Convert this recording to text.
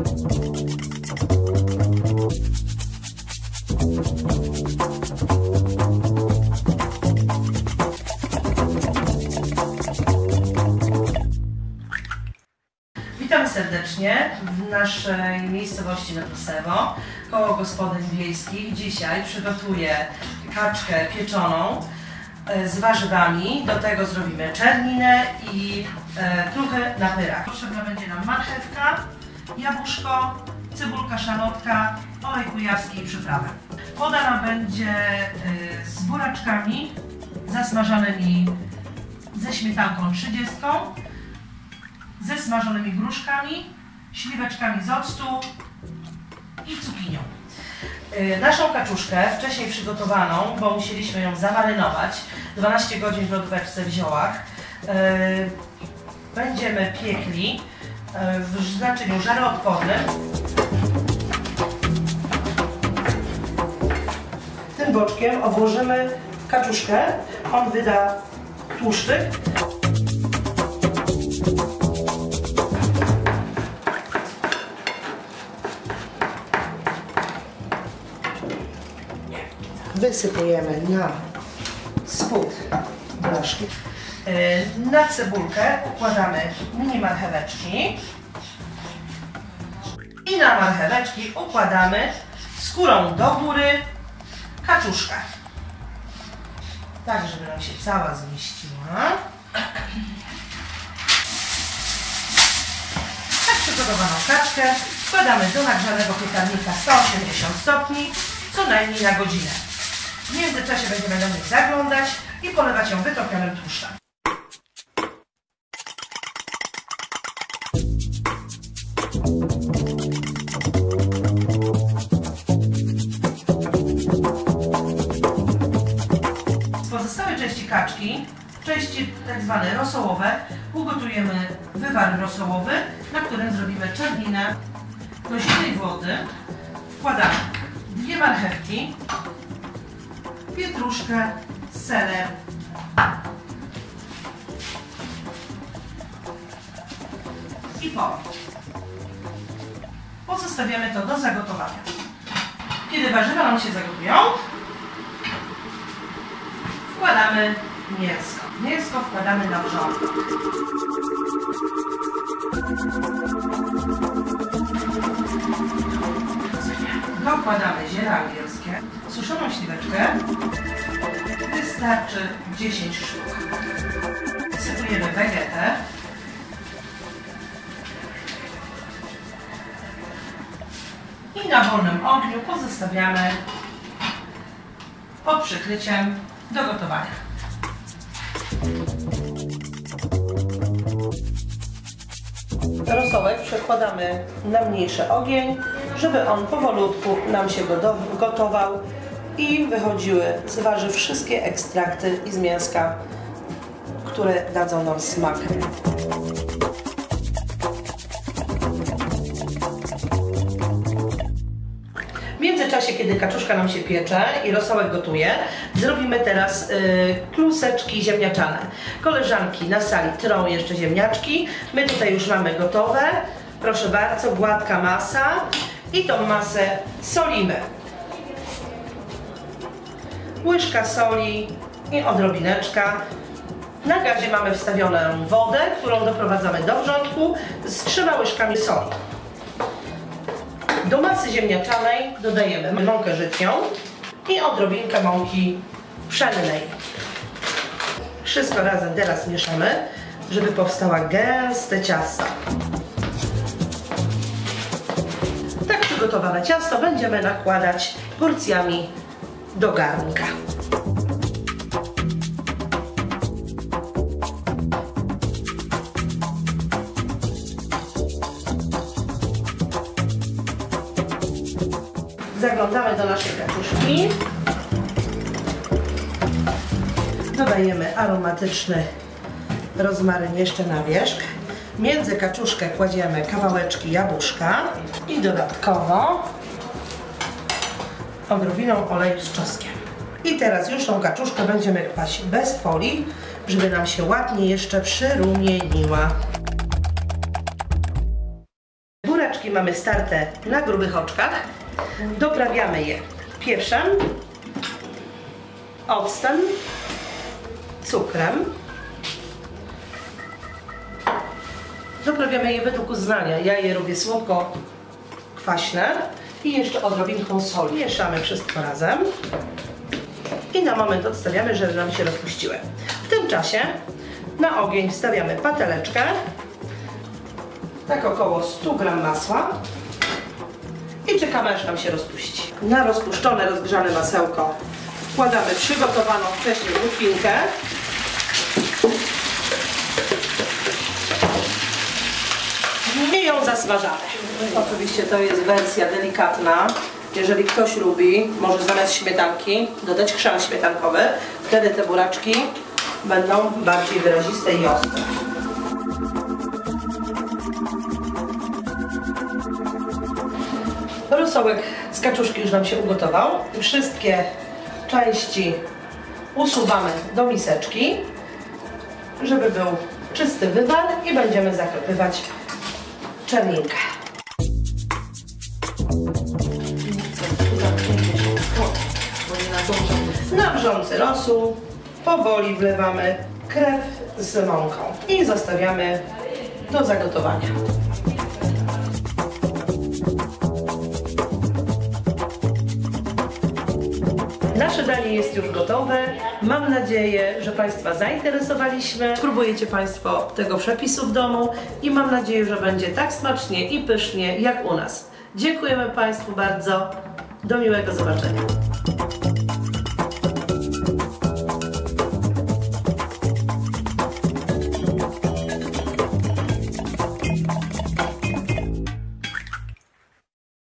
Witamy serdecznie w naszej miejscowości Nadrusewo, koło gospodyń wiejskich. Dzisiaj przygotuję kaczkę pieczoną e, z warzywami. Do tego zrobimy czerninę i e, truchę na pyrach. Potrzebna będzie nam marchewka, jabłuszko, cebulka, szalotka, olej kujawski i przyprawy. Podana będzie e, z buraczkami zasmażanymi ze śmietanką 30 ze smażonymi gruszkami, śliweczkami z octu i cukinią. Yy, Naszą kaczuszkę, wcześniej przygotowaną, bo musieliśmy ją zamarynować, 12 godzin w lodóweczce w ziołach, yy, będziemy piekli w znaczeniu żaroodpornym. Tym boczkiem obłożymy kaczuszkę, on wyda tłuszczyk. wysypujemy na spód blaszki. Yy, Na cebulkę układamy mini marcheweczki i na marcheweczki układamy skórą do góry kaczuszkę. Tak, żeby nam się cała zmieściła. Tak przygotowaną kaczkę wkładamy do nagrzanego piekarnika 180 stopni co najmniej na godzinę. W międzyczasie będziemy do niej zaglądać i polewać ją wytopionym tłuszczem. Części tak zwane rosołowe, ugotujemy wywar rosołowy, na którym zrobimy czerninę do zimnej wody. Wkładamy dwie marchewki, pietruszkę, seler, i por. Pozostawiamy to do zagotowania. Kiedy warzywa nam się zagotują, wkładamy mięsko. Mięsko wkładamy na wrzątku. Dokładamy ziele angielskie, suszoną śliweczkę, wystarczy 10 sztuk. Sypujemy wegetę. I na wolnym ogniu pozostawiamy pod przykryciem do gotowania. Rosołek przekładamy na mniejszy ogień, żeby on powolutku nam się gotował i wychodziły z warzyw wszystkie ekstrakty i z mięska, które dadzą nam smak. Międzyczasie, kiedy kaczuszka nam się piecze i rosołek gotuje, zrobimy teraz y, kluseczki ziemniaczane. Koleżanki na sali trą jeszcze ziemniaczki. My tutaj już mamy gotowe. Proszę bardzo, gładka masa. I tą masę solimy. Łyżka soli i odrobineczka. Na gazie mamy wstawioną wodę, którą doprowadzamy do wrzątku z trzema łyżkami soli. Do masy ziemniaczanej dodajemy mąkę żytnią i odrobinkę mąki pszennej. Wszystko razem teraz mieszamy, żeby powstała gęste ciasto. Tak przygotowane ciasto będziemy nakładać porcjami do garnka. Zaglądamy do naszej kaczuszki. Dodajemy aromatyczny rozmaryn jeszcze na wierzch. Między kaczuszkę kładziemy kawałeczki jabłuszka i dodatkowo odrobiną oleju z czosnkiem. I teraz już tą kaczuszkę będziemy kłaść bez folii, żeby nam się ładnie jeszcze przyrumieniła. Buraczki mamy starte na grubych oczkach. Doprawiamy je pieprzem, octem, cukrem. Doprawiamy je według uznania. Ja je robię słodko kwaśne i jeszcze odrobinką soli. Mieszamy wszystko razem i na moment odstawiamy, żeby nam się rozpuściły. W tym czasie na ogień wstawiamy pateleczkę, tak około 100 gram masła i czekamy aż nam się rozpuści. Na rozpuszczone, rozgrzane masełko wkładamy przygotowaną wcześniej muffinkę. I ją zasmażamy. Oczywiście to jest wersja delikatna. Jeżeli ktoś lubi, może zamiast śmietanki dodać chrzan śmietankowy. Wtedy te buraczki będą bardziej wyraziste i ostre. Rosołek z kaczuszki już nam się ugotował. Wszystkie części usuwamy do miseczki, żeby był czysty wywar i będziemy zaklepywać czerninkę. Na wrzący rosół powoli wlewamy krew z mąką i zostawiamy do zagotowania. Nasze danie jest już gotowe. Mam nadzieję, że Państwa zainteresowaliśmy. Spróbujecie Państwo tego przepisu w domu i mam nadzieję, że będzie tak smacznie i pysznie jak u nas. Dziękujemy Państwu bardzo. Do miłego zobaczenia.